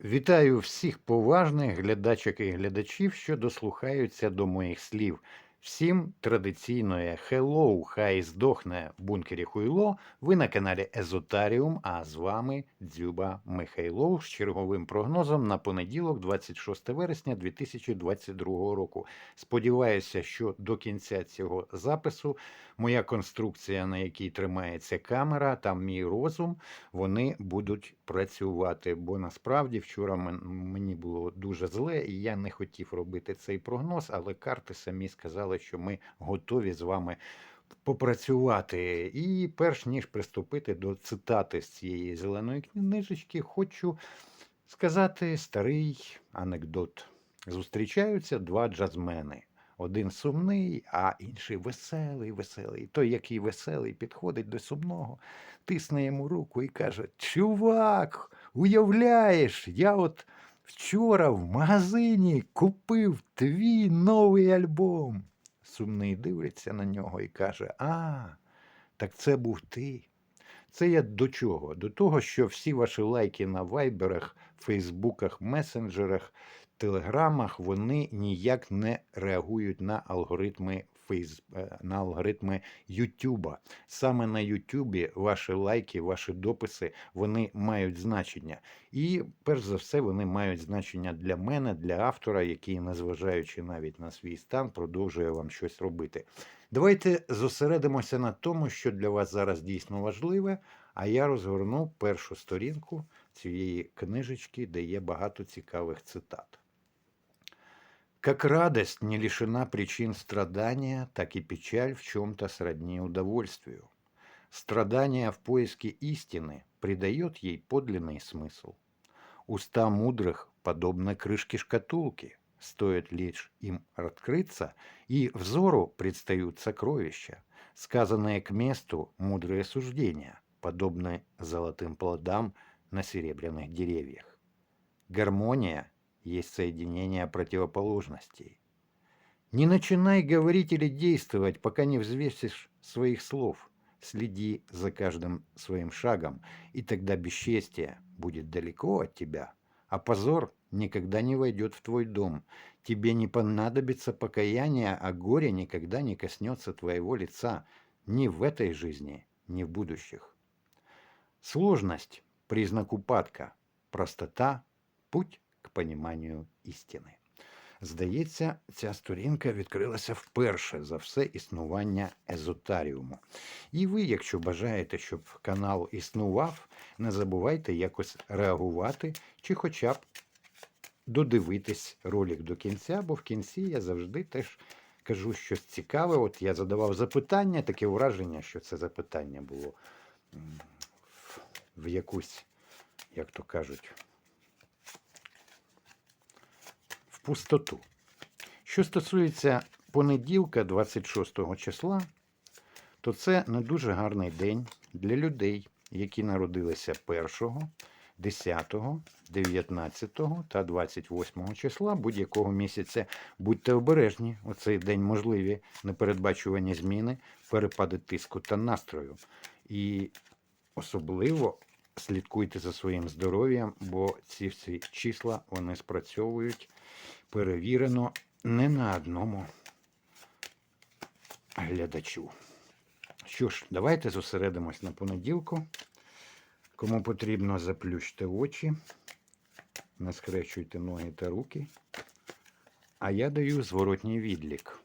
Вітаю всіх поважних глядачок і глядачів, що дослухаються до моїх слів. Всім традиційне хеллоу, хай здохне в бункері Хуйло. Ви на каналі Езотаріум, а з вами Дзюба Михайлов з черговим прогнозом на понеділок, 26 вересня 2022 року. Сподіваюся, що до кінця цього запису моя конструкція, на якій тримається камера, та мій розум, вони будуть працювати. Бо насправді вчора мені було дуже зле, і я не хотів робити цей прогноз, але карти самі сказали, що ми готові з вами попрацювати. І перш ніж приступити до цитати з цієї зеленої книжечки, хочу сказати старий анекдот. Зустрічаються два джазмени. Один сумний, а інший веселий, веселий. Той, який веселий, підходить до сумного, тисне йому руку і каже: Чувак, уявляєш, я от вчора в магазині купив твій новий альбом. Сумний дивиться на нього і каже: А, так це був ти. Це я до чого? До того, що всі ваші лайки на вайберах, фейсбуках, месенджерах, телеграмах, вони ніяк не реагують на алгоритми е, на алгоритми Ютуба. Саме на Ютубі ваші лайки, ваші дописи вони мають значення. І перш за все, вони мають значення для мене, для автора, який, незважаючи навіть на свій стан, продовжує вам щось робити. Давайте зосередимося на тому, що для вас зараз дійсно важливе. А я розгорну першу сторінку цієї книжечки, де є багато цікавих цитат. Как радость не лишена причин страдания, так и печаль в чем-то сродни удовольствию. Страдание в поиске истины придает ей подлинный смысл. Уста мудрых подобны крышке шкатулки. Стоит лишь им открыться, и взору предстают сокровища, сказанные к месту мудрые суждения, подобны золотым плодам на серебряных деревьях. Гармония есть соединение противоположностей. Не начинай говорить или действовать, пока не взвесишь своих слов. Следи за каждым своим шагом, и тогда бесчестие будет далеко от тебя, а позор никогда не войдет в твой дом. Тебе не понадобится покаяние, а горе никогда не коснется твоего лица ни в этой жизни, ни в будущих. Сложность – признак упадка, простота – путь к істини. Здається, ця сторінка відкрилася вперше за все існування езотаріуму. І ви, якщо бажаєте, щоб канал існував, не забувайте якось реагувати чи хоча б додивитись ролик до кінця, бо в кінці я завжди теж кажу щось цікаве. От я задавав запитання, таке враження, що це запитання було в якусь, як то кажуть, в пустоту. Що стосується понеділка, 26 числа, то це не дуже гарний день для людей, які народилися 1, 10, 19 та 28 числа будь-якого місяця. Будьте обережні, у цей день можливі непередбачувані зміни, перепади тиску та настрою. І особливо слідкуйте за своїм здоров'ям, бо ці всі числа вони спрацьовують перевірено не на одному глядачу. Що ж, давайте зосередимось на понеділку. Кому потрібно, заплющте очі, не скрещуйте ноги та руки. А я даю зворотній відлік.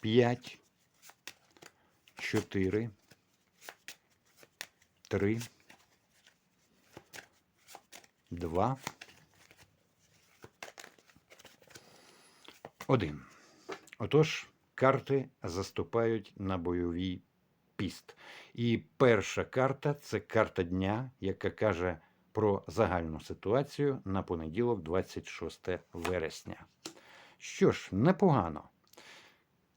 5, 4, 3, 2, Один. Отож, карти заступають на бойовий піст. І перша карта це карта дня, яка каже про загальну ситуацію на понеділок, 26 вересня. Що ж, непогано.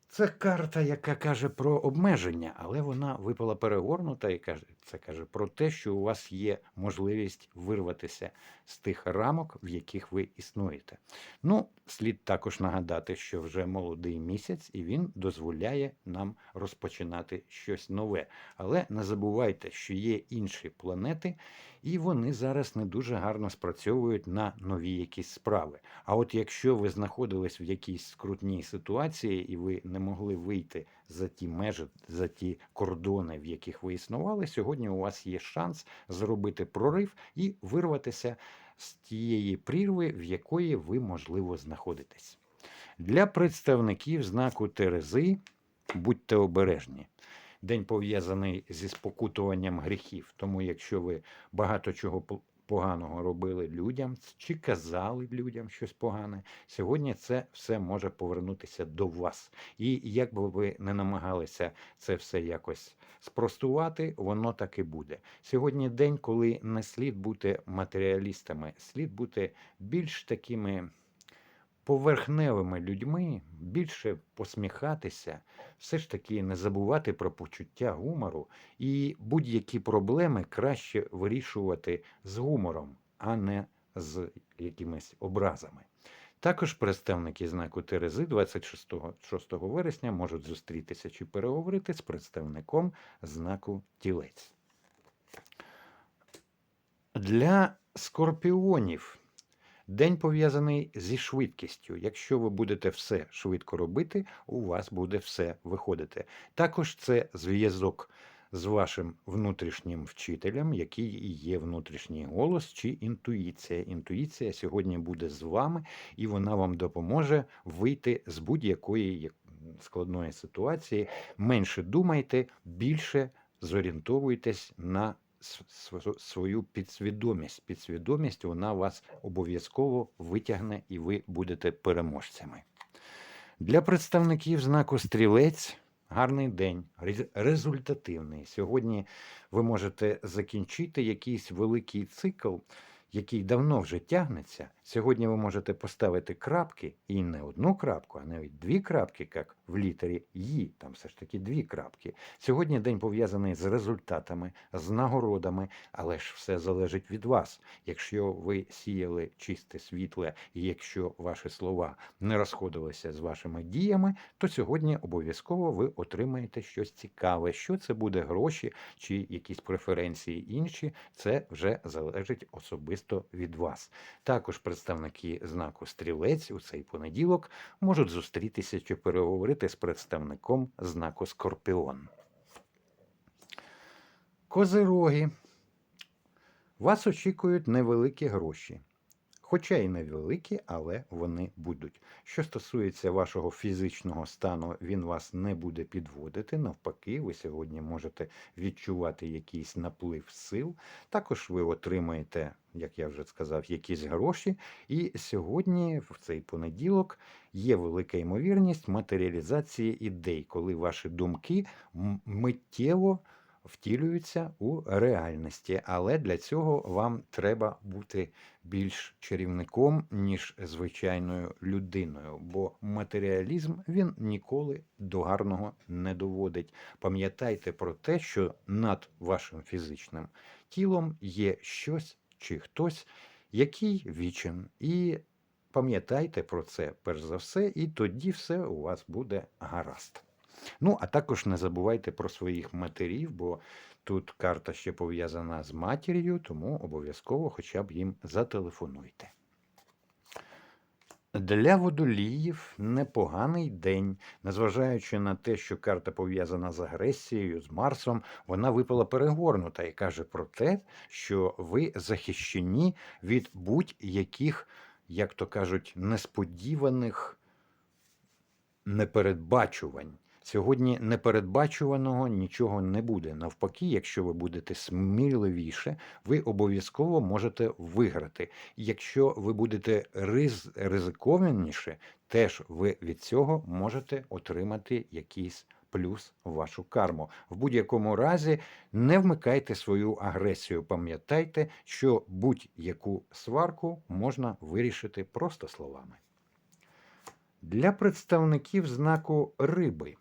Це карта, яка каже про обмеження, але вона випала перегорнута і каже: Це каже про те, що у вас є можливість вирватися з тих рамок, в яких ви існуєте. Ну, слід також нагадати, що вже молодий місяць, і він дозволяє нам розпочинати щось нове. Але не забувайте, що є інші планети, і вони зараз не дуже гарно спрацьовують на нові якісь справи. А от якщо ви знаходились в якійсь скрутній ситуації і ви не могли вийти за ті межі, за ті кордони, в яких ви існували, сьогодні у вас є шанс зробити прорив і вирватися з тієї прірви, в якої ви, можливо, знаходитесь. Для представників знаку Терези будьте обережні. День пов'язаний зі спокутуванням гріхів. Тому, якщо ви багато чого поганого робили людям чи казали людям щось погане, сьогодні це все може повернутися до вас. І як би ви не намагалися це все якось спростувати, воно так і буде. Сьогодні день, коли не слід бути матеріалістами, слід бути більш такими поверхневими людьми, більше посміхатися, все ж таки не забувати про почуття гумору і будь-які проблеми краще вирішувати з гумором, а не з якимись образами. Також представники знаку Терези 26 6 вересня можуть зустрітися чи переговорити з представником знаку Тілець. Для скорпіонів день пов'язаний зі швидкістю. Якщо ви будете все швидко робити, у вас буде все виходити. Також це зв'язок з вашим внутрішнім вчителем, який є внутрішній голос чи інтуїція. Інтуїція сьогодні буде з вами, і вона вам допоможе вийти з будь-якої складної ситуації. Менше думайте, більше зорієнтовуйтесь на свою підсвідомість. Підсвідомість вона вас обов'язково витягне, і ви будете переможцями. Для представників знаку стрілець гарний день, рез- результативний. Сьогодні ви можете закінчити якийсь великий цикл, який давно вже тягнеться. Сьогодні ви можете поставити крапки, і не одну крапку, а навіть дві крапки, як в літері «Ї», там все ж таки дві крапки. Сьогодні день пов'язаний з результатами, з нагородами, але ж все залежить від вас. Якщо ви сіяли чисте світле, і якщо ваші слова не розходилися з вашими діями, то сьогодні обов'язково ви отримаєте щось цікаве. Що це буде гроші чи якісь преференції інші, це вже залежить особисто від вас. Також представники знаку стрілець у цей понеділок можуть зустрітися чи переговорити з представником знаку Скорпіон. Козироги. Вас очікують невеликі гроші. Хоча й невеликі, але вони будуть. Що стосується вашого фізичного стану, він вас не буде підводити. Навпаки, ви сьогодні можете відчувати якийсь наплив сил. Також ви отримаєте, як я вже сказав, якісь гроші. І сьогодні, в цей понеділок, є велика ймовірність матеріалізації ідей, коли ваші думки миттєво втілюються у реальності. Але для цього вам треба бути більш чарівником, ніж звичайною людиною, бо матеріалізм він ніколи до гарного не доводить. Пам'ятайте про те, що над вашим фізичним тілом є щось чи хтось, який вічен. І пам'ятайте про це перш за все, і тоді все у вас буде гаразд. Ну, а також не забувайте про своїх матерів, бо тут карта ще пов'язана з матір'ю, тому обов'язково хоча б їм зателефонуйте. Для водоліїв непоганий день, незважаючи на те, що карта пов'язана з агресією, з Марсом, вона випала перегорнута і каже про те, що ви захищені від будь-яких, як то кажуть, несподіваних непередбачувань. Сьогодні непередбачуваного нічого не буде. Навпаки, якщо ви будете сміливіше, ви обов'язково можете виграти. Якщо ви будете riz- ризикованіше, теж ви від цього можете отримати якийсь плюс вашу карму. В будь-якому разі не вмикайте свою агресію. Пам'ятайте, що будь-яку сварку можна вирішити просто словами. Для представників знаку риби.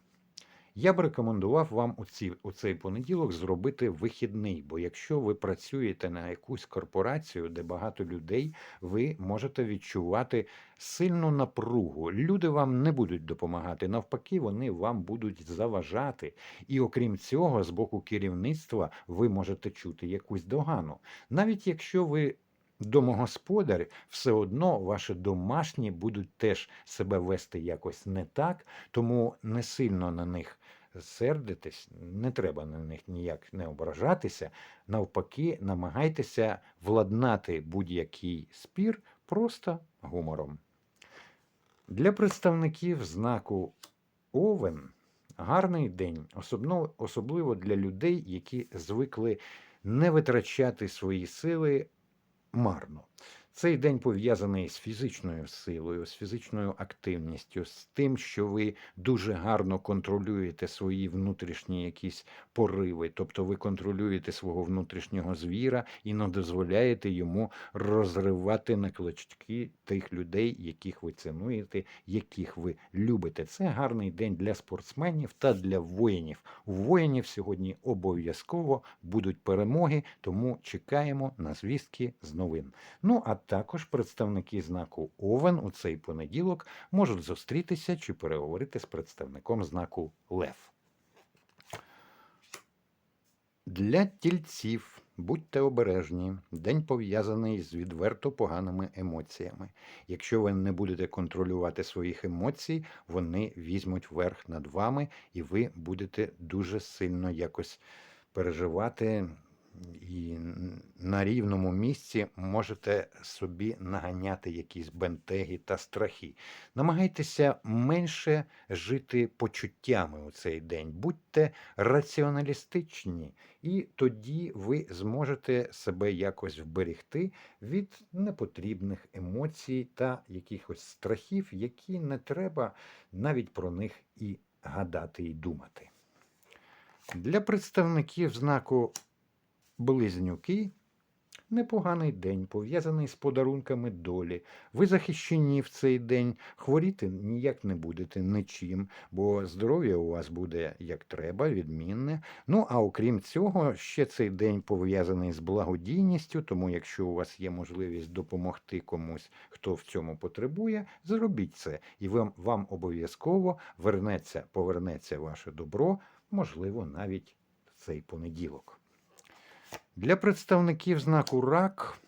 Я б рекомендував вам у, ці, у цей понеділок зробити вихідний, бо якщо ви працюєте на якусь корпорацію, де багато людей, ви можете відчувати сильну напругу. Люди вам не будуть допомагати, навпаки, вони вам будуть заважати. І окрім цього, з боку керівництва ви можете чути якусь догану. Навіть якщо ви домогосподар, все одно ваші домашні будуть теж себе вести якось не так, тому не сильно на них сердитись, не треба на них ніяк не ображатися. Навпаки, намагайтеся владнати будь-який спір просто гумором. Для представників знаку Овен гарний день, особливо, для людей, які звикли не витрачати свої сили марно. Цей день пов'язаний з фізичною силою, з фізичною активністю, з тим, що ви дуже гарно контролюєте свої внутрішні якісь пориви, тобто ви контролюєте свого внутрішнього звіра і не дозволяєте йому розривати на клочки тих людей, яких ви цінуєте, яких ви любите. Це гарний день для спортсменів та для воїнів. У воїнів сьогодні обов'язково будуть перемоги, тому чекаємо на звістки з новин. Ну а також представники знаку Овен у цей понеділок можуть зустрітися чи переговорити з представником знаку Лев. Для тільців будьте обережні. День пов'язаний з відверто поганими емоціями. Якщо ви не будете контролювати своїх емоцій, вони візьмуть верх над вами, і ви будете дуже сильно якось переживати і на рівному місці можете собі наганяти якісь бентеги та страхи. Намагайтеся менше жити почуттями у цей день, будьте раціоналістичні, і тоді ви зможете себе якось вберегти від непотрібних емоцій та якихось страхів, які не треба навіть про них і гадати і думати. Для представників знаку Близнюки непоганий день, пов'язаний з подарунками долі. Ви захищені в цей день, хворіти ніяк не будете нічим, бо здоров'я у вас буде як треба, відмінне. Ну а окрім цього, ще цей день пов'язаний з благодійністю, тому якщо у вас є можливість допомогти комусь, хто в цьому потребує, зробіть це, і вам, вам обов'язково вернеться, повернеться ваше добро, можливо, навіть в цей понеділок. Для представників знаку РАК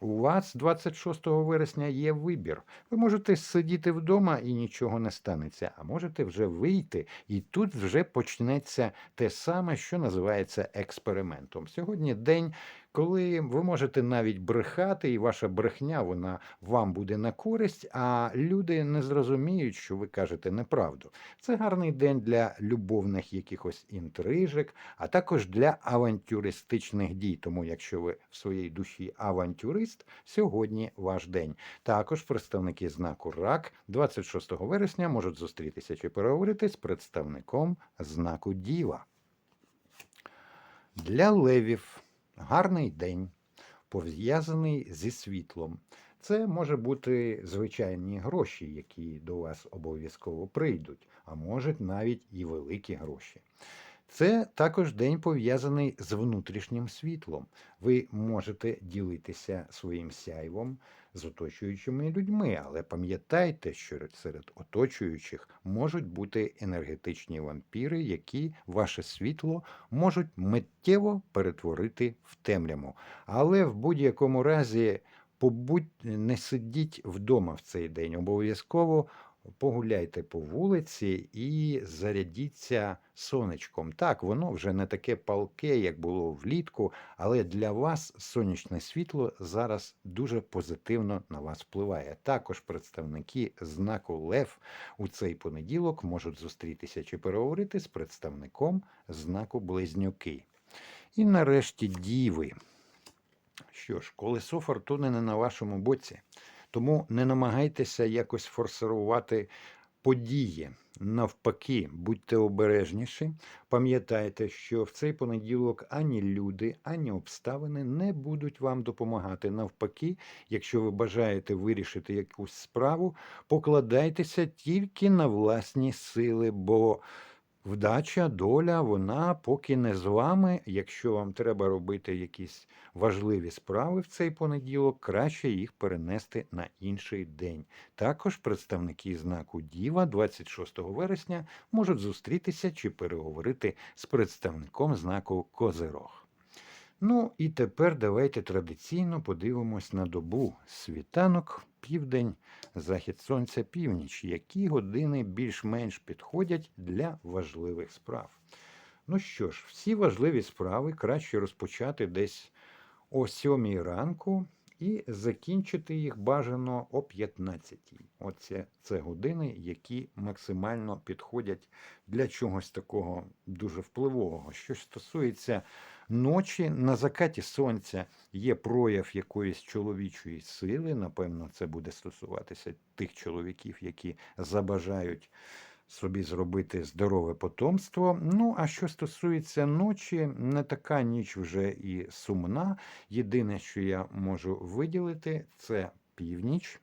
у вас 26 вересня є вибір. Ви можете сидіти вдома і нічого не станеться, а можете вже вийти, і тут вже почнеться те саме, що називається експериментом. Сьогодні день, коли ви можете навіть брехати, і ваша брехня вона вам буде на користь, а люди не зрозуміють, що ви кажете неправду. Це гарний день для любовних якихось інтрижок, а також для авантюристичних дій. Тому, якщо ви в своїй душі авантюрист, сьогодні ваш день. Також представники знаку РАК 26 вересня можуть зустрітися чи переговорити з представником знаку Діва. Для левів гарний день, пов'язаний зі світлом. Це може бути звичайні гроші, які до вас обов'язково прийдуть, а можуть навіть і великі гроші. Це також день пов'язаний з внутрішнім світлом. Ви можете ділитися своїм сяйвом з оточуючими людьми, але пам'ятайте, що серед оточуючих можуть бути енергетичні вампіри, які ваше світло можуть миттєво перетворити в темряву. Але в будь-якому разі побудь, не сидіть вдома в цей день. Обов'язково погуляйте по вулиці і зарядіться сонечком. Так, воно вже не таке палке, як було влітку, але для вас сонячне світло зараз дуже позитивно на вас впливає. Також представники знаку Лев у цей понеділок можуть зустрітися чи переговорити з представником знаку Близнюки. І нарешті діви. Що ж, колесо фортуни не на вашому боці. Тому не намагайтеся якось форсирувати події. Навпаки, будьте обережніші. Пам'ятайте, що в цей понеділок ані люди, ані обставини не будуть вам допомагати. Навпаки, якщо ви бажаєте вирішити якусь справу, покладайтеся тільки на власні сили, бо Вдача, доля, вона поки не з вами. Якщо вам треба робити якісь важливі справи в цей понеділок, краще їх перенести на інший день. Також представники знаку Діва 26 вересня можуть зустрітися чи переговорити з представником знаку Козирог. Ну і тепер давайте традиційно подивимось на добу. Світанок, південь, захід сонця, північ. Які години більш-менш підходять для важливих справ? Ну що ж, всі важливі справи краще розпочати десь о 7 ранку і закінчити їх бажано о 15. Оце це години, які максимально підходять для чогось такого дуже впливового. Що стосується ночі, на закаті сонця є прояв якоїсь чоловічої сили. Напевно, це буде стосуватися тих чоловіків, які забажають собі зробити здорове потомство. Ну, а що стосується ночі, не така ніч вже і сумна. Єдине, що я можу виділити, це північ,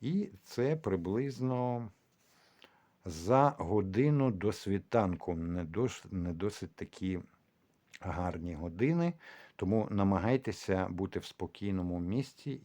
і це приблизно за годину до світанку. Не, досить такі гарні години. Тому намагайтеся бути в спокійному місці.